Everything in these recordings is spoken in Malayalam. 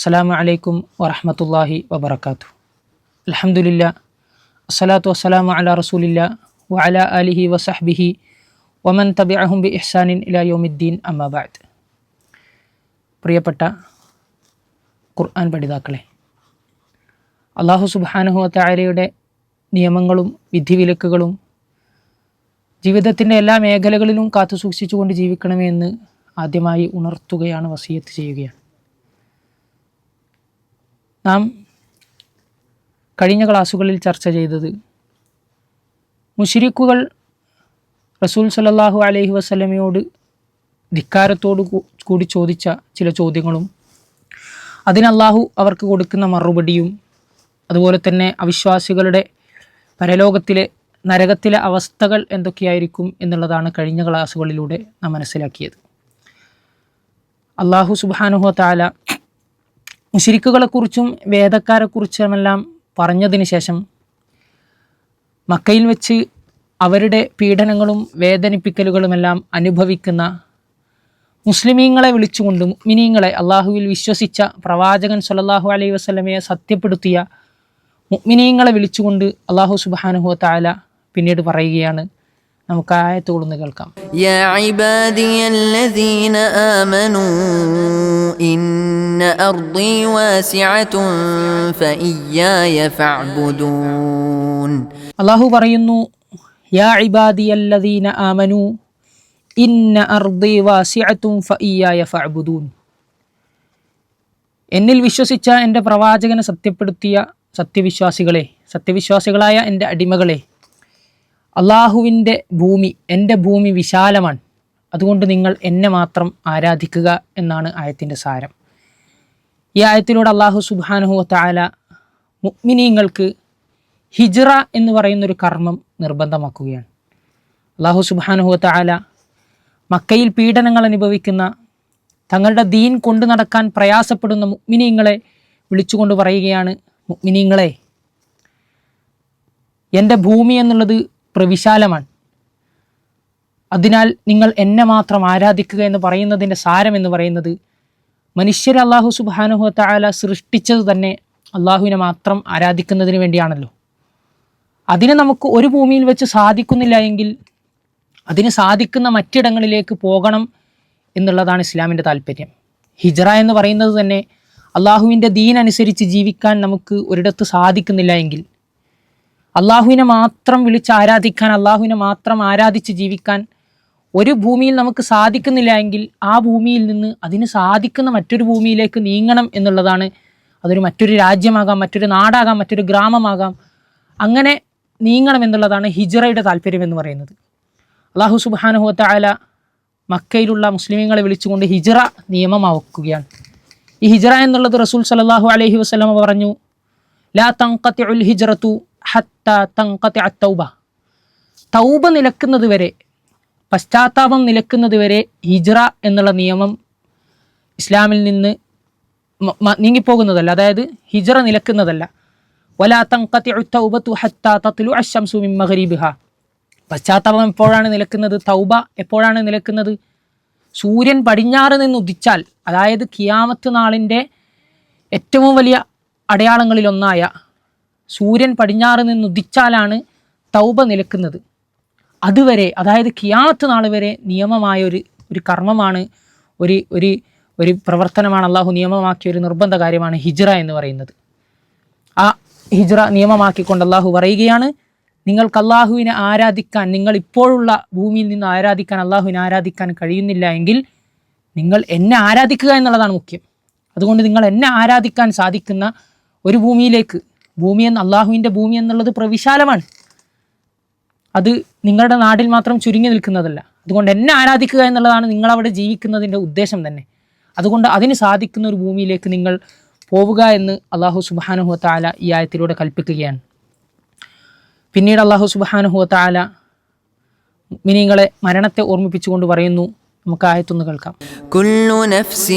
അസ്സലാമു അലൈക്കും വറഹമത്തല്ലാഹി വബർക്കാത്തു അലഹമുല്ല അസ്സലാത്തു വസ്സലാമു അല റസൂലില്ല വഅല അലിഹി വസഹ്ബിഹി വമൻ തബിഅഹും ബി ഇഹ്സാനിൻ ഇലാ അമ്മാബാദ് പ്രിയപ്പെട്ട ഖുർആൻ പഠിതാക്കളെ അള്ളാഹു സുബാനുഹു താരയുടെ നിയമങ്ങളും വിധിവിലക്കുകളും ജീവിതത്തിന്റെ എല്ലാ മേഖലകളിലും കാത്തു സൂക്ഷിച്ചുകൊണ്ട് ജീവിക്കണമേ എന്ന് ആദ്യമായി ഉണർത്തുകയാണ് വസീയത്ത് ചെയ്യുകയാണ്. നാം കഴിഞ്ഞ ക്ലാസ്സുകളിൽ ചർച്ച ചെയ്തത് മുഷിരിക്കുകൾ റസൂൽ സല്ലല്ലാഹു അലൈഹി വസ്ലമയോട് ധിക്കാരത്തോടു കൂടി ചോദിച്ച ചില ചോദ്യങ്ങളും അതിന് അള്ളാഹു അവർക്ക് കൊടുക്കുന്ന മറുപടിയും അതുപോലെ തന്നെ അവിശ്വാസികളുടെ പരലോകത്തിലെ നരകത്തിലെ അവസ്ഥകൾ എന്തൊക്കെയായിരിക്കും എന്നുള്ളതാണ് കഴിഞ്ഞ ക്ലാസ്സുകളിലൂടെ നാം മനസ്സിലാക്കിയത്. അള്ളാഹു സുബാനുഹ താല മുഷിരിക്കുകളെക്കുറിച്ചും വേദക്കാരെക്കുറിച്ചുമെല്ലാം പറഞ്ഞതിന് ശേഷം മക്കയിൽ വെച്ച് അവരുടെ പീഡനങ്ങളും വേദനിപ്പിക്കലുകളുമെല്ലാം അനുഭവിക്കുന്ന മുസ്ലിമീങ്ങളെ വിളിച്ചുകൊണ്ട് മുഗ്മിനീങ്ങളെ അള്ളാഹുവിൽ വിശ്വസിച്ച പ്രവാചകൻ സല്ലല്ലാഹു അലൈഹി വസ്ലമയെ സത്യപ്പെടുത്തിയ മുഗ്മിനീങ്ങളെ വിളിച്ചുകൊണ്ട് അള്ളാഹു സുബ്ഹാനഹു താല പിന്നീട് പറയുകയാണ് നമുക്ക് ആ ആയത്തുകളൊന്ന് കേൾക്കാം يا عبادي الذين آمنوا إن أرضي واسعة فإياي فاعبدون അള്ളാഹു പറയുന്നു യാ ഇബാദിയല്ലദീന ആമനു ഇന്ന അർദി വാസിഅത്തും ഫഇയ്യായ ഫഅബുദൂൻ എന്നിൽ വിശ്വസിച്ച എൻ്റെ പ്രവാചകനെ സത്യപ്പെടുത്തിയ സത്യവിശ്വാസികളെ സത്യവിശ്വാസികളായ എൻ്റെ അടിമകളെ അള്ളാഹുവിന്റെ ഭൂമി എന്റെ ഭൂമി വിശാലമാണ്. അതുകൊണ്ട് നിങ്ങൾ എന്നെ മാത്രം ആരാധിക്കുക എന്നാണ് ആയത്തിന്റെ സാരം. ഈ ആയത്തിലൂടെ അള്ളാഹു സുബാനുഹു താല മുഅ്മിനീങ്ങൾക്ക് ഹിജ്റ എന്ന് പറയുന്നൊരു കർമ്മം നിർബന്ധമാക്കുകയാണ്. അള്ളാഹു സുബാനുഹു താല മക്കയിൽ പീഡനങ്ങൾ അനുഭവിക്കുന്ന തങ്ങളുടെ ദീൻ കൊണ്ടു നടക്കാൻ പ്രയാസപ്പെടുന്ന മുഗ്മിനീങ്ങളെ വിളിച്ചുകൊണ്ട് പറയുകയാണ് മുഗ്മിനീങ്ങളെ എന്റെ ഭൂമി എന്നുള്ളത് പ്രവിശാലമാണ്. അതിനാൽ നിങ്ങൾ എന്നെ മാത്രം ആരാധിക്കുക എന്ന് പറയുന്നതിന്റെ സാരം എന്ന് പറയുന്നത് മനുഷ്യർ അള്ളാഹു സുബാനുഹു താല സൃഷ്ടിച്ചത് തന്നെ അള്ളാഹുവിനെ മാത്രം ആരാധിക്കുന്നതിന് വേണ്ടിയാണല്ലോ. അതിന് നമുക്ക് ഒരു ഭൂമിയിൽ വെച്ച് സാധിക്കുന്നില്ല എങ്കിൽ അതിന് സാധിക്കുന്ന മറ്റിടങ്ങളിലേക്ക് പോകണം എന്നുള്ളതാണ് ഇസ്ലാമിന്റെ താല്പര്യം. ഹിജറ എന്ന് പറയുന്നത് തന്നെ അള്ളാഹുവിന്റെ ദീൻ അനുസരിച്ച് ജീവിക്കാൻ നമുക്ക് ഒരിടത്ത് സാധിക്കുന്നില്ല എങ്കിൽ അള്ളാഹുവിനെ മാത്രം വിളിച്ച് ആരാധിക്കാൻ അള്ളാഹുവിനെ മാത്രം ആരാധിച്ച് ജീവിക്കാൻ ഒരു ഭൂമിയിൽ നമുക്ക് സാധിക്കുന്നില്ല എങ്കിൽ ആ ഭൂമിയിൽ നിന്ന് അതിന് സാധിക്കുന്ന മറ്റൊരു ഭൂമിയിലേക്ക് നീങ്ങണം എന്നുള്ളതാണ്. അതൊരു മറ്റൊരു രാജ്യമാകാം മറ്റൊരു നാടാകാം മറ്റൊരു ഗ്രാമമാകാം. അങ്ങനെ നീങ്ങണം എന്നുള്ളതാണ് ഹിജറയുടെ താല്പര്യം എന്ന് പറയുന്നത്. അള്ളാഹു സുബാനുഹുവത്തായ മക്കയിലുള്ള മുസ്ലിമീങ്ങളെ വിളിച്ചുകൊണ്ട് ഹിജറ നിയമമാക്കുകയാണ് ഈ ഹിജറ എന്നുള്ളത് റസൂൽ സലാഹു അലഹി വസ്ലമ പറഞ്ഞു ലാ ഹിജ്റത്തു തങ്കത്തി തൗബ നിലക്കുന്നത് വരെ പശ്ചാത്താപം നിലക്കുന്നത് വരെ ഹിജ്റ എന്നുള്ള നിയമം ഇസ്ലാമിൽ നിന്ന് നീങ്ങിപ്പോകുന്നതല്ല. അതായത് ഹിജ്റ നിലക്കുന്നതല്ല. വലാ മിൻ പശ്ചാത്താപം എപ്പോഴാണ് നിലക്കുന്നത്? തൗബ എപ്പോഴാണ് നിലക്കുന്നത്? സൂര്യൻ പടിഞ്ഞാറ് നിന്ന് ഉദിച്ചാൽ അതായത് കിയാമത്ത് നാളിന്റെ ഏറ്റവും വലിയ അടയാളങ്ങളിലൊന്നായ സൂര്യൻ പടിഞ്ഞാറ് നിന്ന് ഉദിച്ചാലാണ് തൗബ നിലക്കുന്നത്. അതുവരെ അതായത് കിയാമത്ത് നാൾ വരെ നിയമമായ ഒരു ഒരു കർമ്മമാണ് ഒരു ഒരു ഒരു പ്രവർത്തനമാണ് അള്ളാഹു നിയമമാക്കിയ ഒരു നിർബന്ധ കാര്യമാണ് ഹിജ്റ എന്ന് പറയുന്നത്. ആ ഹിജ്റ നിയമമാക്കിക്കൊണ്ട് അള്ളാഹു പറയുകയാണ് നിങ്ങൾക്ക് അള്ളാഹുവിനെ ആരാധിക്കാൻ നിങ്ങൾ ഇപ്പോഴുള്ള ഭൂമിയിൽ നിന്ന് ആരാധിക്കാൻ അള്ളാഹുവിനെ ആരാധിക്കാൻ കഴിയുന്നില്ല എങ്കിൽ നിങ്ങൾ എന്നെ ആരാധിക്കുക എന്നുള്ളതാണ് മുഖ്യം. അതുകൊണ്ട് നിങ്ങൾ എന്നെ ആരാധിക്കാൻ സാധിക്കുന്ന ഒരു ഭൂമിയിലേക്ക്. ഭൂമി എന്ന് അള്ളാഹുവിന്റെ ഭൂമി എന്നുള്ളത് പ്രവിശാലമാണ്. അത് നിങ്ങളുടെ നാട്ടിൽ മാത്രം ചുരുങ്ങി നിൽക്കുന്നതല്ല. അതുകൊണ്ട് എന്നെ ആരാധിക്കുക എന്നുള്ളതാണ് നിങ്ങളവിടെ ജീവിക്കുന്നതിന്റെ ഉദ്ദേശം തന്നെ. അതുകൊണ്ട് അതിന് സാധിക്കുന്ന ഒരു ഭൂമിയിലേക്ക് നിങ്ങൾ പോവുക എന്ന് അള്ളാഹു സുബാനുഹു താല ഈ ആയത്തിലൂടെ കൽപ്പിക്കുകയാണ്. പിന്നീട് അള്ളാഹു സുബാനുഹു താല മിനിങ്ങളെ മരണത്തെ ഓർമ്മിപ്പിച്ചുകൊണ്ട് പറയുന്നു നമുക്ക് ആയത്തൊന്ന് കേൾക്കാം كل نفس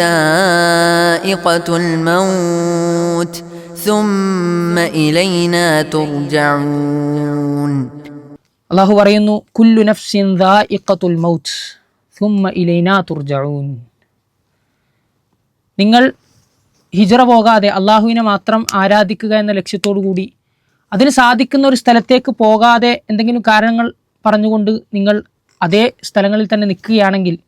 ذائقة الموت ثم إلينا ترجعون അള്ളാഹു പറയുന്നു കുല്ലു നഫ്സിൻ ദാഇഖത്തുൽ മൗത്ത് സുമ്മ ഇലൈനാ തുർജഊൻ നിങ്ങൾ ഹിജറ പോകാതെ അള്ളാഹുവിനെ മാത്രം ആരാധിക്കുക എന്ന ലക്ഷ്യത്തോടു കൂടി അതിന് സാധിക്കുന്ന ഒരു സ്ഥലത്തേക്ക് പോകാതെ എന്തെങ്കിലും കാരണങ്ങൾ പറഞ്ഞുകൊണ്ട് നിങ്ങൾ അതേ സ്ഥലങ്ങളിൽ തന്നെ നിൽക്കുകയാണെങ്കിൽ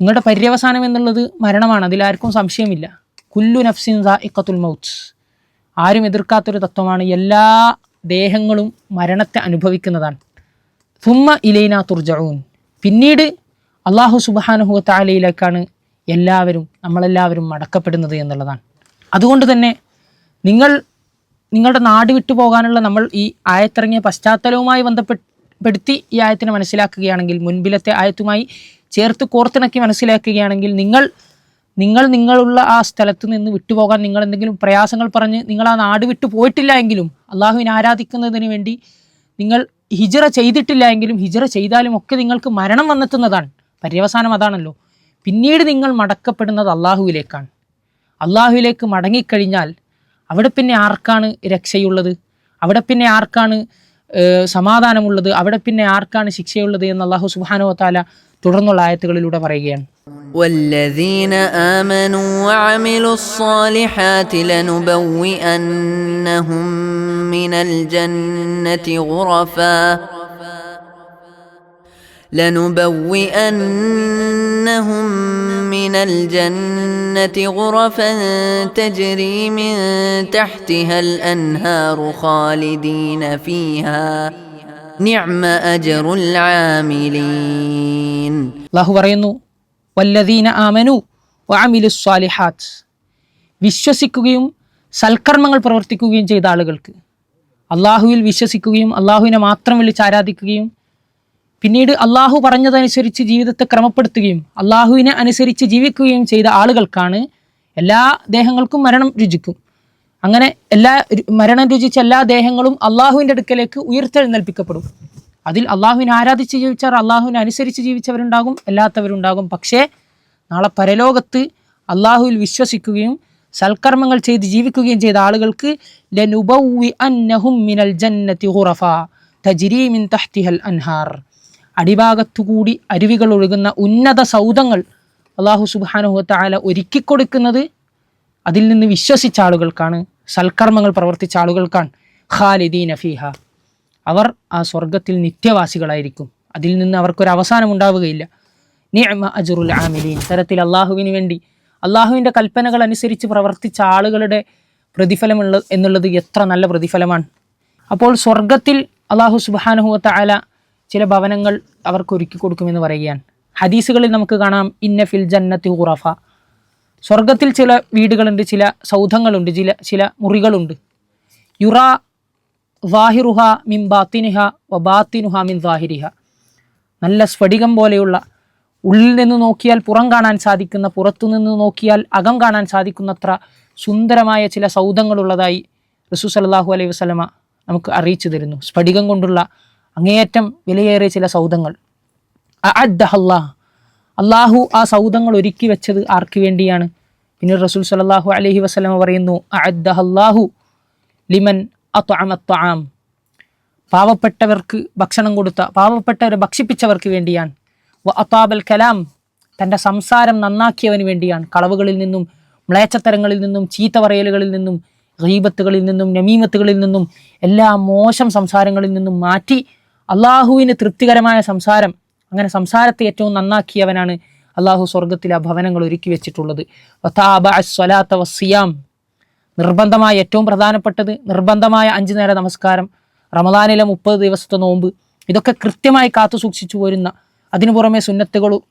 നിങ്ങളുടെ പര്യവസാനം എന്നുള്ളത് മരണമാണ്. അതിലാർക്കും സംശയമില്ല. കുല്ലു നഫ്സിൻ ഇക്കത്തുൽ മൗത്ത്. ആരും എതിർക്കാത്തൊരു തത്വമാണ് എല്ലാ ദേഹങ്ങളും മരണത്തെ അനുഭവിക്കുന്നതാണ്. തുമ്മ ഇലൈന തുർജഊൻ. പിന്നീട് അള്ളാഹു സുബാനുഹു താലയിലേക്കാണ് എല്ലാവരും നമ്മളെല്ലാവരും മടക്കപ്പെടുന്നത് എന്നുള്ളതാണ്. അതുകൊണ്ട് തന്നെ നിങ്ങൾ നിങ്ങളുടെ നാട് വിട്ടു പോകാനുള്ള നമ്മൾ ഈ ആയത്തിറങ്ങിയ പശ്ചാത്തലവുമായി ബന്ധപ്പെടുത്തി ഈ ആയത്തിനെ മനസ്സിലാക്കുകയാണെങ്കിൽ മുൻപിലത്തെ ആയത്തുമായി ചേർത്ത് കോർത്തിണക്കി മനസ്സിലാക്കുകയാണെങ്കിൽ നിങ്ങൾ നിങ്ങൾ നിങ്ങളുള്ള ആ സ്ഥലത്ത് നിന്ന് വിട്ടുപോകാൻ നിങ്ങൾ എന്തെങ്കിലും പ്രയാസങ്ങൾ പറഞ്ഞ് നിങ്ങൾ ആ നാട് വിട്ടു പോയിട്ടില്ല എങ്കിലും അള്ളാഹുവിനെ ആരാധിക്കുന്നതിന് വേണ്ടി നിങ്ങൾ ഹിജറ ചെയ്തിട്ടില്ല എങ്കിലും ഹിജറ ചെയ്താലും ഒക്കെ നിങ്ങൾക്ക് മരണം വന്നെത്തുന്നതാണ്. പര്യവസാനം അതാണല്ലോ. പിന്നീട് നിങ്ങൾ മടക്കപ്പെടുന്നത് അള്ളാഹുവിലേക്കാണ്. അള്ളാഹുവിലേക്ക് മടങ്ങിക്കഴിഞ്ഞാൽ അവിടെ പിന്നെ ആർക്കാണ് രക്ഷയുള്ളത്? അവിടെ പിന്നെ ആർക്കാണ് സമാധാനമുള്ളത് അവിടെ പിന്നെ ആർക്കാണ് ശിക്ഷയുള്ളത് എന്ന് അള്ളാഹു സുബാനോ താല തുടർന്നുള്ള ആയത്തുകളിലൂടെ പറയുകയാണ് والذين آمنوا وعملوا الصالحات لنبوئنهم من الجنة غرفا لنبوئنهم من الجنة غرفا تجري من تحتها الأنهار خالدين فيها نعم أجر العاملين അള്ളാഹു പറയുന്നു വല്ലദീന ആമനു വഅമിലു സ്വാലിഹാത്ത് വിശ്വസിക്കുകയും സൽക്കർമ്മങ്ങൾ പ്രവർത്തിക്കുകയും ചെയ്ത ആളുകൾക്ക് അള്ളാഹുവിൽ വിശ്വസിക്കുകയും അള്ളാഹുവിനെ മാത്രം വിളിച്ച് ആരാധിക്കുകയും പിന്നീട് അള്ളാഹു പറഞ്ഞതനുസരിച്ച് ജീവിതത്തെ ക്രമപ്പെടുത്തുകയും അള്ളാഹുവിനെ അനുസരിച്ച് ജീവിക്കുകയും ചെയ്ത ആളുകൾക്കാണ് എല്ലാ ദേഹങ്ങൾക്കും മരണം രുചിക്കും. അങ്ങനെ എല്ലാ മരണം രുചിച്ച എല്ലാ ദേഹങ്ങളും അള്ളാഹുവിന്റെ അടുക്കലേക്ക് ഉയർത്തെഴുന്നേൽപ്പിക്കപ്പെടും. അതിൽ അള്ളാഹുവിനെ ആരാധിച്ച് ജീവിച്ചവർ അള്ളാഹുവിനെ അനുസരിച്ച് ജീവിച്ചവരുണ്ടാകും അല്ലാത്തവരുണ്ടാകും. പക്ഷേ നാളെ പരലോകത്ത് അള്ളാഹുവിൽ വിശ്വസിക്കുകയും സൽക്കർമ്മങ്ങൾ ചെയ്ത് ജീവിക്കുകയും ചെയ്ത ആളുകൾക്ക് ലനുബൗ അന്നഹും മിനൽ ജന്നത്തി ഹുറഫ തജിരീമിൻ മിൻ തഹ്തിഹൽ അൻഹാർ. അടിഭാഗത്തുകൂടി അരുവികൾ ഒഴുകുന്ന ഉന്നത സൗദങ്ങൾ അള്ളാഹു ഒരുക്കി കൊടുക്കുന്നത് അതിൽ നിന്ന് വിശ്വസിച്ച ആളുകൾക്കാണ് സൽക്കർമ്മങ്ങൾ പ്രവർത്തിച്ച ആളുകൾക്കാണ്. ഖാലിദീൻ അഫീഹ അവർ ആ സ്വർഗത്തിൽ നിത്യവാസികളായിരിക്കും. അതിൽ നിന്ന് അവർക്കൊരു അവസാനം ഉണ്ടാവുകയില്ല. നിയമ അജുറുൽ ആമിലീൻ. തരത്തിൽ അള്ളാഹുവിന് വേണ്ടി അള്ളാഹുവിന്റെ കൽപ്പനകൾ അനുസരിച്ച് പ്രവർത്തിച്ച ആളുകളുടെ പ്രതിഫലമുള്ള എന്നുള്ളത് എത്ര നല്ല പ്രതിഫലമാണ്. അപ്പോൾ സ്വർഗത്തിൽ അള്ളാഹു സുബാനുഹുവത്ത ആല ചില ഭവനങ്ങൾ അവർക്ക് ഒരുക്കി കൊടുക്കുമെന്ന് പറയുകയാണ്. ഹദീസുകളിൽ നമുക്ക് കാണാം ഇന്ന ഫിൽ ജന്നത്തി ഹുറഫ സ്വർഗത്തിൽ ചില വീടുകളുണ്ട് ചില സൗധങ്ങളുണ്ട് ചില ചില മുറികളുണ്ട്. യുറ വാഹിറുഹ മിൻ ബാത്തിനുഹ വ ബാത്തിനുഹ മിൻ വാഹിരിഹ നല്ല സ്ഫടികം പോലെയുള്ള ഉള്ളിൽ നിന്ന് നോക്കിയാൽ പുറം കാണാൻ സാധിക്കുന്ന പുറത്തു നിന്ന് നോക്കിയാൽ അകം കാണാൻ സാധിക്കുന്നത്ര സുന്ദരമായ ചില സൗധങ്ങളുള്ളതായി റസൂസ് അല്ലാഹു അലൈഹി വസ്ലമ നമുക്ക് അറിയിച്ചു തരുന്നു. സ്ഫടികം കൊണ്ടുള്ള അങ്ങേയറ്റം വിലയേറിയ ചില സൗദങ്ങൾ അള്ളാഹു ആ സൗദങ്ങൾ ഒരുക്കി വെച്ചത് ആർക്ക് വേണ്ടിയാണ്? പിന്നെ റസൂൽ സലാഹു അലഹി വസ്ലമ പറയുന്നു ലിമൻ പാവപ്പെട്ടവർക്ക് ഭക്ഷണം കൊടുത്ത പാവപ്പെട്ടവരെ ഭക്ഷിപ്പിച്ചവർക്ക് വേണ്ടിയാണ്. അത്താബൽ കലാം തന്റെ സംസാരം നന്നാക്കിയവന് വേണ്ടിയാണ്. കളവുകളിൽ നിന്നും മ്ലേച്ചത്തരങ്ങളിൽ നിന്നും ചീത്ത പറയലുകളിൽ നിന്നും റീബത്തുകളിൽ നിന്നും നമീമത്തുകളിൽ നിന്നും എല്ലാ മോശം സംസാരങ്ങളിൽ നിന്നും മാറ്റി അള്ളാഹുവിന് തൃപ്തികരമായ സംസാരം അങ്ങനെ സംസാരത്തെ ഏറ്റവും നന്നാക്കിയവനാണ് അള്ളാഹു സ്വർഗത്തിൽ ആ ഭവനങ്ങൾ ഒരുക്കി വെച്ചിട്ടുള്ളത്. വസ്വലാത്ത വസിയാം നിർബന്ധമായ ഏറ്റവും പ്രധാനപ്പെട്ടത് നിർബന്ധമായ അഞ്ചു നേര നമസ്കാരം റമദാനിലെ മുപ്പത് ദിവസത്തെ നോമ്പ്. ഇതൊക്കെ കൃത്യമായി കാത്തു സൂക്ഷിച്ചു പോരുന്ന അതിനു പുറമെ സുന്നത്തുകളും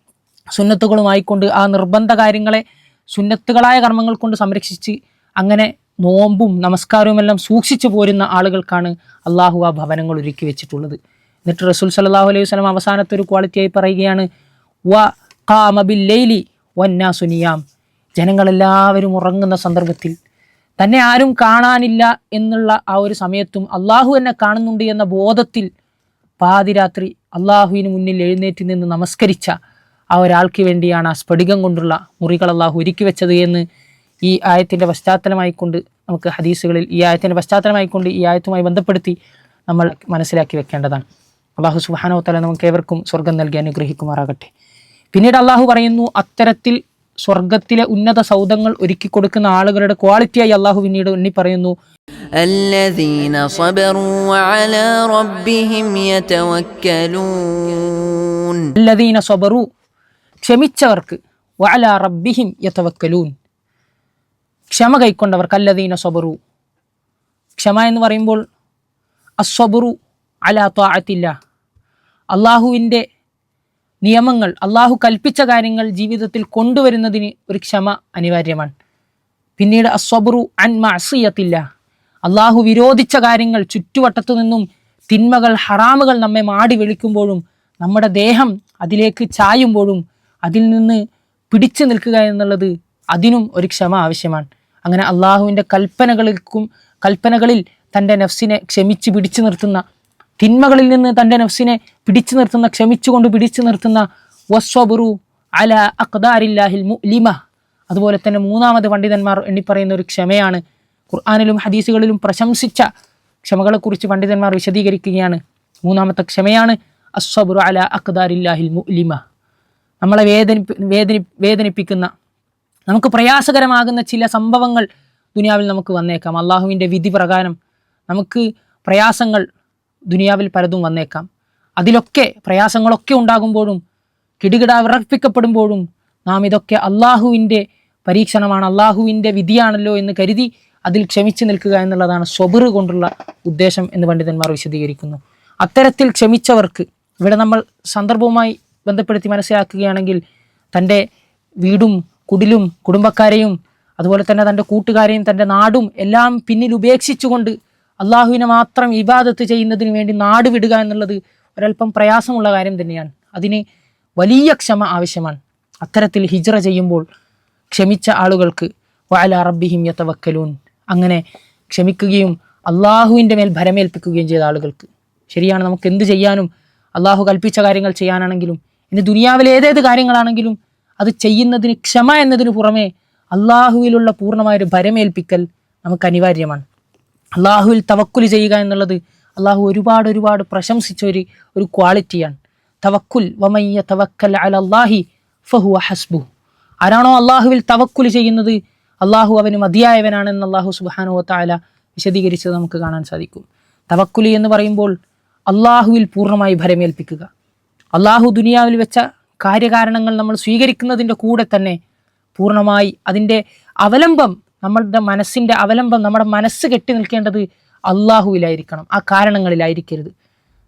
സുന്നത്തുകളുമായിക്കൊണ്ട് ആ നിർബന്ധ കാര്യങ്ങളെ സുന്നത്തുകളായ കർമ്മങ്ങൾ കൊണ്ട് സംരക്ഷിച്ച് അങ്ങനെ നോമ്പും നമസ്കാരവും എല്ലാം സൂക്ഷിച്ചു പോരുന്ന ആളുകൾക്കാണ് അള്ളാഹു ആ ഭവനങ്ങൾ ഒരുക്കി വെച്ചിട്ടുള്ളത്. എന്നിട്ട് റസൂൽ സല്ലല്ലാഹു അലൈഹി വസല്ലം അവസാനത്തെ ഒരു ക്വാളിറ്റിയായി പറയുകയാണ് വ ഖാമ ബില്ലൈലി വന്നാസു നിയാം. ജനങ്ങളെല്ലാവരും ഉറങ്ങുന്ന സന്ദർഭത്തിൽ തന്നെ ആരും കാണാനില്ല എന്നുള്ള ആ ഒരു സമയത്തും അള്ളാഹു എന്നെ കാണുന്നുണ്ട് എന്ന ബോധത്തിൽ പാതിരാത്രി അള്ളാഹുവിന് മുന്നിൽ എഴുന്നേറ്റ് നിന്ന് നമസ്കരിച്ച ആ ഒരാൾക്ക് വേണ്ടിയാണ് ആ സ്ഫടികം കൊണ്ടുള്ള മുറികൾ അള്ളാഹു ഒരുക്കി വെച്ചത് എന്ന് ഈ ആയത്തിന്റെ പശ്ചാത്തലമായിക്കൊണ്ട് നമുക്ക് ഹദീസുകളിൽ ഈ ആയത്തിന്റെ പശ്ചാത്തലമായിക്കൊണ്ട് ഈ ആയത്തുമായി ബന്ധപ്പെടുത്തി നമ്മൾ മനസ്സിലാക്കി വെക്കേണ്ടതാണ്. അള്ളാഹു സുബാനോ തല നമുക്ക് ഏവർക്കും സ്വർഗം നൽകി അനുഗ്രഹിക്കുമാറാകട്ടെ. പിന്നീട് അള്ളാഹു പറയുന്നു അത്തരത്തിൽ സ്വർഗത്തിലെ ഉന്നത സൗദങ്ങൾ ഒരുക്കി കൊടുക്കുന്ന ആളുകളുടെ ക്വാളിറ്റിയായി അള്ളാഹു പിന്നീട് എണ്ണി പറയുന്നു. ക്ഷമിച്ചവർക്ക് യതവക്കലൂൻ. ക്ഷമ കൈക്കൊണ്ടവർക്ക് അല്ലദീന സ്വബറു ക്ഷമ എന്ന് പറയുമ്പോൾ അസ്വബറു അല ത്വാഅത്തില്ല. അള്ളാഹുവിന്റെ നിയമങ്ങൾ അള്ളാഹു കൽപ്പിച്ച കാര്യങ്ങൾ ജീവിതത്തിൽ കൊണ്ടുവരുന്നതിന് ഒരു ക്ഷമ അനിവാര്യമാണ്. പിന്നീട് അസ്വബറു അൻ മാസിയത്തില്ല അള്ളാഹു വിരോധിച്ച കാര്യങ്ങൾ ചുറ്റുവട്ടത്തു നിന്നും തിന്മകൾ ഹറാമുകൾ നമ്മെ മാടി വിളിക്കുമ്പോഴും നമ്മുടെ ദേഹം അതിലേക്ക് ചായുമ്പോഴും അതിൽ നിന്ന് പിടിച്ചു നിൽക്കുക എന്നുള്ളത് അതിനും ഒരു ക്ഷമ ആവശ്യമാണ്. അങ്ങനെ അള്ളാഹുവിന്റെ കൽപ്പനകൾക്കും കൽപ്പനകളിൽ തന്റെ നഫ്സിനെ ക്ഷമിച്ച് പിടിച്ചു നിർത്തുന്ന തിന്മകളിൽ നിന്ന് തന്റെ നഫ്സിനെ പിടിച്ചു നിർത്തുന്ന ക്ഷമിച്ചുകൊണ്ട് പിടിച്ചു നിർത്തുന്ന വസ്വബുറു അല അക്ദാരില്ലാഹിൽ മുലിമ അതുപോലെ തന്നെ മൂന്നാമത് പണ്ഡിതന്മാർ എണ്ണിപ്പറയുന്ന ഒരു ക്ഷമയാണ്. ഖുർആാനിലും ഹദീസുകളിലും പ്രശംസിച്ച ക്ഷമകളെക്കുറിച്ച് പണ്ഡിതന്മാർ വിശദീകരിക്കുകയാണ്. മൂന്നാമത്തെ ക്ഷമയാണ് അസ്വബുറു അല അക്ദാരില്ലാഹിൽ മുലിമ നമ്മളെ വേദനി വേദനി വേദനിപ്പിക്കുന്ന നമുക്ക് പ്രയാസകരമാകുന്ന ചില സംഭവങ്ങൾ ദുനിയാവിൽ നമുക്ക് വന്നേക്കാം. അള്ളാഹുവിന്റെ വിധി പ്രകാരം നമുക്ക് പ്രയാസങ്ങൾ ദുനിയാവിൽ പലതും വന്നേക്കാം. അതിലൊക്കെ പ്രയാസങ്ങളൊക്കെ ഉണ്ടാകുമ്പോഴും കിടുകിട വിറപ്പിക്കപ്പെടുമ്പോഴും നാം ഇതൊക്കെ അള്ളാഹുവിന്റെ പരീക്ഷണമാണ് അള്ളാഹുവിന്റെ വിധിയാണല്ലോ എന്ന് കരുതി അതിൽ ക്ഷമിച്ചു നിൽക്കുക എന്നുള്ളതാണ് സ്വബിർ കൊണ്ടുള്ള ഉദ്ദേശം എന്ന് പണ്ഡിതന്മാർ വിശദീകരിക്കുന്നു. അത്തരത്തിൽ ക്ഷമിച്ചവർക്ക് ഇവിടെ നമ്മൾ സന്ദർഭവുമായി ബന്ധപ്പെടുത്തി മനസ്സിലാക്കുകയാണെങ്കിൽ തന്റെ വീടും കുടിലും കുടുംബക്കാരെയും അതുപോലെ തന്നെ തന്റെ കൂട്ടുകാരെയും തന്റെ നാടും എല്ലാം പിന്നിൽ ഉപേക്ഷിച്ചുകൊണ്ട് അള്ളാഹുവിനെ മാത്രം ഇബാദത്ത് ചെയ്യുന്നതിന് വേണ്ടി നാട് വിടുക എന്നുള്ളത് ഒരല്പം പ്രയാസമുള്ള കാര്യം തന്നെയാണ്. അതിന് വലിയ ക്ഷമ ആവശ്യമാണ്. അത്തരത്തിൽ ഹിജ്റ ചെയ്യുമ്പോൾ ക്ഷമിച്ച ആളുകൾക്ക് വയല റബ്ബിഹിം യത്തവക്കലൂൻ അങ്ങനെ ക്ഷമിക്കുകയും അള്ളാഹുവിന്റെ മേൽ ഭരമേൽപ്പിക്കുകയും ചെയ്ത ആളുകൾക്ക്. ശരിയാണ് നമുക്ക് എന്ത് ചെയ്യാനും അള്ളാഹു കൽപ്പിച്ച കാര്യങ്ങൾ ചെയ്യാനാണെങ്കിലും ഇനി ദുനിയാവിലെ ഏതേത് കാര്യങ്ങളാണെങ്കിലും അത് ചെയ്യുന്നതിന് ക്ഷമ എന്നതിന് പുറമേ അള്ളാഹുവിലുള്ള പൂർണമായൊരു ഭരമേൽപ്പിക്കൽ നമുക്ക് അനിവാര്യമാണ്. അള്ളാഹുവിൽ തവക്കുൽ ചെയ്യുക എന്നുള്ളത് അള്ളാഹു ഒരുപാട് ഒരുപാട് പ്രശംസിച്ച ഒരു ഒരു ക്വാളിറ്റിയാണ് തവക്കുൽ വമയ്യ തവക്കൽ അൽ അള്ളാഹി ഫഹു ഹസ്ബു. ആരാണോ അള്ളാഹുവിൽ തവക്കുൽ ചെയ്യുന്നത് അള്ളാഹു അവന് മതിയായവനാണെന്ന് അള്ളാഹു സുബാനു താല വിശദീകരിച്ചത് നമുക്ക് കാണാൻ സാധിക്കും. തവക്കുലി എന്ന് പറയുമ്പോൾ അള്ളാഹുവിൽ പൂർണമായി ഭരമേൽപ്പിക്കുക. അള്ളാഹു ദുനിയാവിൽ വെച്ച കാര്യകാരണങ്ങൾ നമ്മൾ സ്വീകരിക്കുന്നതിന്റെ കൂടെ തന്നെ പൂർണമായി അതിന്റെ അവലംബം നമ്മളുടെ മനസ്സിന്റെ അവലംബം നമ്മുടെ മനസ്സ് കെട്ടി നിൽക്കേണ്ടത് അള്ളാഹുവിലായിരിക്കണം. ആ കാരണങ്ങളിലായിരിക്കരുത്.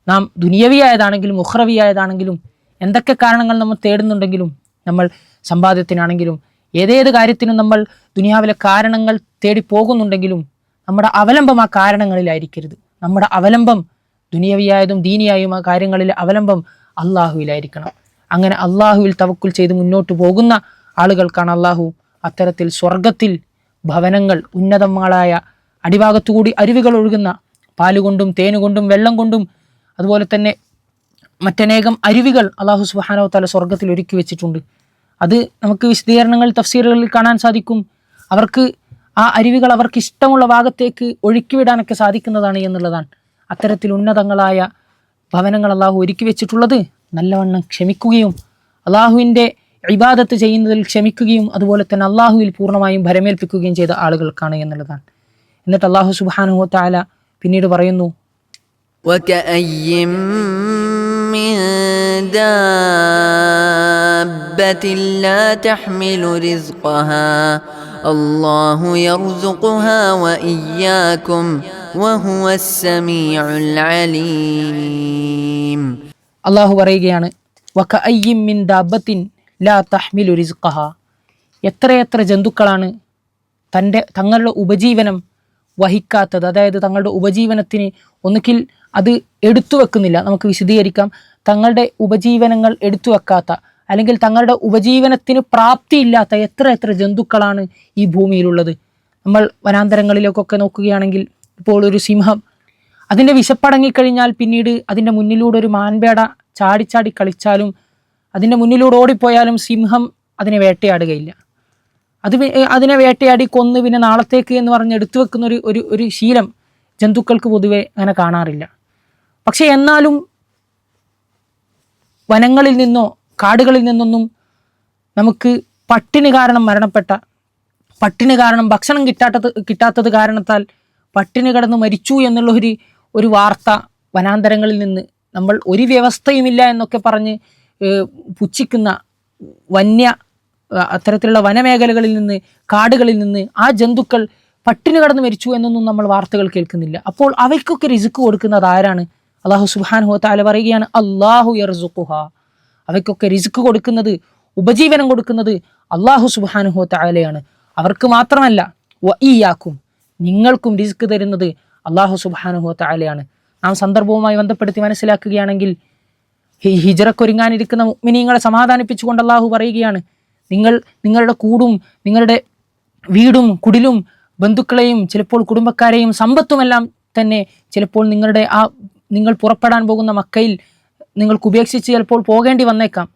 നാം ദുനിയവിയായതാണെങ്കിലും ഉഹ്റവിയായതാണെങ്കിലും എന്തൊക്കെ കാരണങ്ങൾ നമ്മൾ തേടുന്നുണ്ടെങ്കിലും നമ്മൾ സമ്പാദ്യത്തിനാണെങ്കിലും ഏതേത് കാര്യത്തിനും നമ്മൾ ദുനിയാവിലെ കാരണങ്ങൾ തേടി പോകുന്നുണ്ടെങ്കിലും നമ്മുടെ അവലംബം ആ കാരണങ്ങളിലായിരിക്കരുത്. നമ്മുടെ അവലംബം ദുനിയവിയായതും ദീനിയായും ആ കാര്യങ്ങളിലെ അവലംബം അള്ളാഹുവിലായിരിക്കണം. അങ്ങനെ അള്ളാഹുവിൽ തവക്കുൽ ചെയ്ത് മുന്നോട്ട് പോകുന്ന ആളുകൾക്കാണ് അള്ളാഹു അത്തരത്തിൽ സ്വർഗത്തിൽ ഭവനങ്ങൾ ഉന്നതങ്ങളായ അടിഭാഗത്തുകൂടി അരുവികൾ ഒഴുകുന്ന പാലുകൊണ്ടും തേനുകൊണ്ടും വെള്ളം കൊണ്ടും അതുപോലെ തന്നെ മറ്റനേകം അരുവികൾ അള്ളാഹു സുബാനോ തല സ്വർഗത്തിൽ ഒരുക്കി വെച്ചിട്ടുണ്ട്. അത് നമുക്ക് വിശദീകരണങ്ങൾ തഫ്സീറുകളിൽ കാണാൻ സാധിക്കും. അവർക്ക് ആ അരുവികൾ അവർക്ക് ഇഷ്ടമുള്ള ഭാഗത്തേക്ക് ഒഴുക്കിവിടാനൊക്കെ സാധിക്കുന്നതാണ് എന്നുള്ളതാണ്. അത്തരത്തിൽ ഉന്നതങ്ങളായ ഭവനങ്ങൾ അള്ളാഹു ഒരുക്കി വെച്ചിട്ടുള്ളത് നല്ലവണ്ണം ക്ഷമിക്കുകയും അള്ളാഹുവിന്റെ ഇബാദത്ത് ചെയ്യുന്നതിൽ ക്ഷമിക്കുകയും അതുപോലെ തന്നെ അള്ളാഹുവിൽ പൂർണമായും ഭരമേൽപ്പിക്കുകയും ചെയ്ത ആളുകൾക്കാണ് എന്നുള്ളതാണ്. എന്നിട്ട് അള്ളാഹു സുബാനുഹു താല പിന്നീട് പറയുന്നു അള്ളാഹു പറയുകയാണ് മിൻ ലാ തഹ്മിലു റിസ്ഖഹ. എത്രയെത്ര ജന്തുക്കളാണ് തന്റെ തങ്ങളുടെ ഉപജീവനം വഹിക്കാത്തത്. അതായത് തങ്ങളുടെ ഉപജീവനത്തിന് ഒന്നുകിൽ അത് എടുത്തു വെക്കുന്നില്ല. നമുക്ക് വിശദീകരിക്കാം. തങ്ങളുടെ ഉപജീവനങ്ങൾ എടുത്തു വെക്കാത്ത അല്ലെങ്കിൽ തങ്ങളുടെ ഉപജീവനത്തിന് പ്രാപ്തിയില്ലാത്ത എത്ര എത്ര ജന്തുക്കളാണ് ഈ ഭൂമിയിലുള്ളത്. നമ്മൾ വനാന്തരങ്ങളിലേക്കൊക്കെ നോക്കുകയാണെങ്കിൽ ഇപ്പോൾ ഒരു സിംഹം. അതിന്റെ വിശപ്പടങ്ങിക്കഴിഞ്ഞാൽ പിന്നീട് അതിന്റെ മുന്നിലൂടെ ഒരു മാൻപേട ചാടിച്ചാടി കളിച്ചാലും അതിന്റെ മുന്നിലൂടെ ഓടിപ്പോയാലും സിംഹം അതിനെ വേട്ടയാടുകയില്ല. അത് അതിനെ വേട്ടയാടി കൊന്ന് പിന്നെ നാളത്തേക്ക് എന്ന് പറഞ്ഞ് എടുത്തു വെക്കുന്ന ഒരു ഒരു ഒരു ശീലം ജന്തുക്കൾക്ക് പൊതുവെ അങ്ങനെ കാണാറില്ല. പക്ഷേ എന്നാലും വനങ്ങളിൽ നിന്നോ കാടുകളിൽ നിന്നൊന്നും നമുക്ക് പട്ടിണി കാരണം മരണപ്പെട്ട പട്ടിണി കാരണം ഭക്ഷണം കിട്ടാത്തത് കിട്ടാത്തത് കാരണത്താൽ പട്ടിണി കിടന്ന് മരിച്ചു എന്നുള്ള ഒരു ഒരു വാർത്ത വനാന്തരങ്ങളിൽ നിന്ന് നമ്മൾ ഒരു വ്യവസ്ഥയുമില്ല എന്നൊക്കെ പറഞ്ഞ് പുച്ഛിക്കുന്ന വന്യ അത്തരത്തിലുള്ള വനമേഖലകളിൽ നിന്ന് കാടുകളിൽ നിന്ന് ആ ജന്തുക്കൾ പട്ടിണി കടന്ന് മരിച്ചു എന്നൊന്നും നമ്മൾ വാർത്തകൾ കേൾക്കുന്നില്ല. അപ്പോൾ അവയ്ക്കൊക്കെ റിസുക്ക് കൊടുക്കുന്നത് ആരാണ്? അള്ളാഹു സുബാനുഹു താല പറയുകയാണ് അള്ളാഹു യർസുഖുഹ. അവയ്ക്കൊക്കെ റിസുക്ക് കൊടുക്കുന്നത് ഉപജീവനം കൊടുക്കുന്നത് അള്ളാഹു സുബാനുഹു താലയാണ് അവർക്ക് മാത്രമല്ല വ ഈയാക്കും നിങ്ങൾക്കും റിസ്ക് തരുന്നത് അള്ളാഹു സുബാനുഹു താലയാണ് നാം സന്ദർഭവുമായി ബന്ധപ്പെടുത്തി മനസ്സിലാക്കുകയാണെങ്കിൽ ഈ ഹിജറക്കൊരുങ്ങാനിരിക്കുന്ന മുഅ്മിനീങ്ങളെ സമാധാനിപ്പിച്ചുകൊണ്ട് അള്ളാഹു പറയുകയാണ്. നിങ്ങൾ നിങ്ങളുടെ കൂടും നിങ്ങളുടെ വീടും കുടിലും ബന്ധുക്കളെയും ചിലപ്പോൾ കുടുംബക്കാരെയും സമ്പത്തുമെല്ലാം തന്നെ ചിലപ്പോൾ നിങ്ങളുടെ ആ നിങ്ങൾ പുറപ്പെടാൻ പോകുന്ന മക്കയിൽ നിങ്ങൾക്ക് ഉപേക്ഷിച്ച് ചിലപ്പോൾ പോകേണ്ടി വന്നേക്കാം.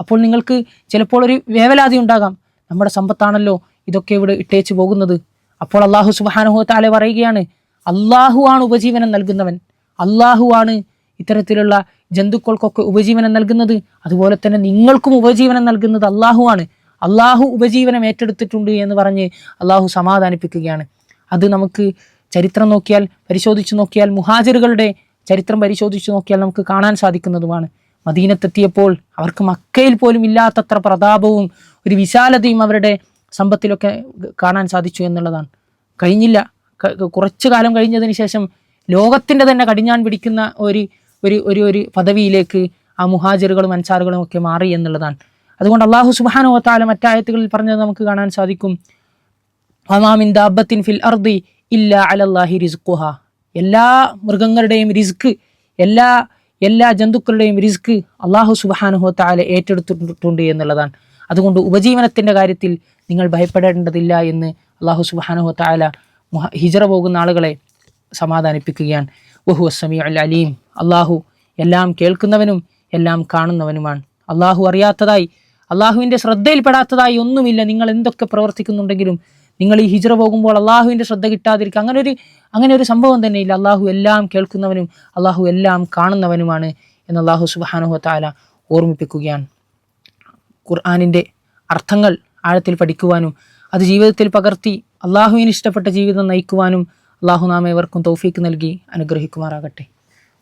അപ്പോൾ നിങ്ങൾക്ക് ചിലപ്പോൾ ഒരു വേവലാതി ഉണ്ടാകാം. നമ്മുടെ സമ്പത്താണല്ലോ ഇതൊക്കെ ഇവിടെ ഇട്ടേച്ച് പോകുന്നത്. അപ്പോൾ അള്ളാഹു സുബാനുഹോ പറയുകയാണ് അള്ളാഹു ആണ് ഉപജീവനം നൽകുന്നവൻ. അള്ളാഹു ആണ് ഇത്തരത്തിലുള്ള ജന്തുക്കൾക്കൊക്കെ ഉപജീവനം നൽകുന്നത് അതുപോലെ തന്നെ നിങ്ങൾക്കും ഉപജീവനം നൽകുന്നത് അള്ളാഹു ആണ് അള്ളാഹു ഉപജീവനം ഏറ്റെടുത്തിട്ടുണ്ട് എന്ന് പറഞ്ഞ് അള്ളാഹു സമാധാനിപ്പിക്കുകയാണ്. അത് നമുക്ക് ചരിത്രം നോക്കിയാൽ പരിശോധിച്ച് നോക്കിയാൽ മുഹാജിറുകളുടെ ചരിത്രം പരിശോധിച്ച് നോക്കിയാൽ നമുക്ക് കാണാൻ സാധിക്കുന്നതുമാണ്. മദീനത്തെത്തിയപ്പോൾ അവർക്ക് മക്കയിൽ പോലും ഇല്ലാത്തത്ര പ്രതാപവും ഒരു വിശാലതയും അവരുടെ സമ്പത്തിലൊക്കെ കാണാൻ സാധിച്ചു എന്നുള്ളതാണ്. കഴിഞ്ഞില്ല. കുറച്ചു കാലം കഴിഞ്ഞതിന് ശേഷം ലോകത്തിന്റെ തന്നെ കടിഞ്ഞാൻ പിടിക്കുന്ന ഒരു ഒരു ഒരു ഒരു പദവിയിലേക്ക് ആ മുഹാജിറുകളും അൻസാറുകളും ഒക്കെ മാറി എന്നുള്ളതാണ്. അതുകൊണ്ട് അള്ളാഹു സുബാനോ താല മറ്റായത്തുകളിൽ പറഞ്ഞത് നമുക്ക് കാണാൻ സാധിക്കും. ഫിൽ അർദി ഇല്ല അലല്ലാഹി റിസ്ഖുഹ. എല്ലാ മൃഗങ്ങളുടെയും റിസ്ക് എല്ലാ എല്ലാ ജന്തുക്കളുടെയും റിസ്ക് അള്ളാഹു സുബാനുഹോ താല ഏറ്റെടുത്തിട്ടുണ്ട് എന്നുള്ളതാണ്. അതുകൊണ്ട് ഉപജീവനത്തിന്റെ കാര്യത്തിൽ നിങ്ങൾ ഭയപ്പെടേണ്ടതില്ല എന്ന് അള്ളാഹു സുബാനുഹോ താല ഹിജറ പോകുന്ന ആളുകളെ സമാധാനിപ്പിക്കുകയാണ്. വഹു അസമി അൽ അലീം. അള്ളാഹു എല്ലാം കേൾക്കുന്നവനും എല്ലാം കാണുന്നവനുമാണ്. അള്ളാഹു അറിയാത്തതായി അള്ളാഹുവിന്റെ ശ്രദ്ധയിൽപ്പെടാത്തതായി ഒന്നുമില്ല നിങ്ങൾ എന്തൊക്കെ പ്രവർത്തിക്കുന്നുണ്ടെങ്കിലും നിങ്ങൾ ഈ ഹിജറ പോകുമ്പോൾ അള്ളാഹുവിന്റെ ശ്രദ്ധ കിട്ടാതിരിക്കുക. അങ്ങനെ ഒരു അങ്ങനെ ഒരു സംഭവം തന്നെ ഇല്ല. അള്ളാഹു എല്ലാം കേൾക്കുന്നവനും അള്ളാഹു എല്ലാം കാണുന്നവനുമാണ് എന്ന് അള്ളാഹു സുബാനുഹു താല ഓർമ്മിപ്പിക്കുകയാണ്. ഖുർആാനിന്റെ അർത്ഥങ്ങൾ ആഴത്തിൽ പഠിക്കുവാനും അത് ജീവിതത്തിൽ പകർത്തി അള്ളാഹുവിന് ഇഷ്ടപ്പെട്ട ജീവിതം നയിക്കുവാനും അള്ളാഹു നാം ഏവർക്കും തൗഫീക്ക് നൽകി അനുഗ്രഹിക്കുമാറാകട്ടെ.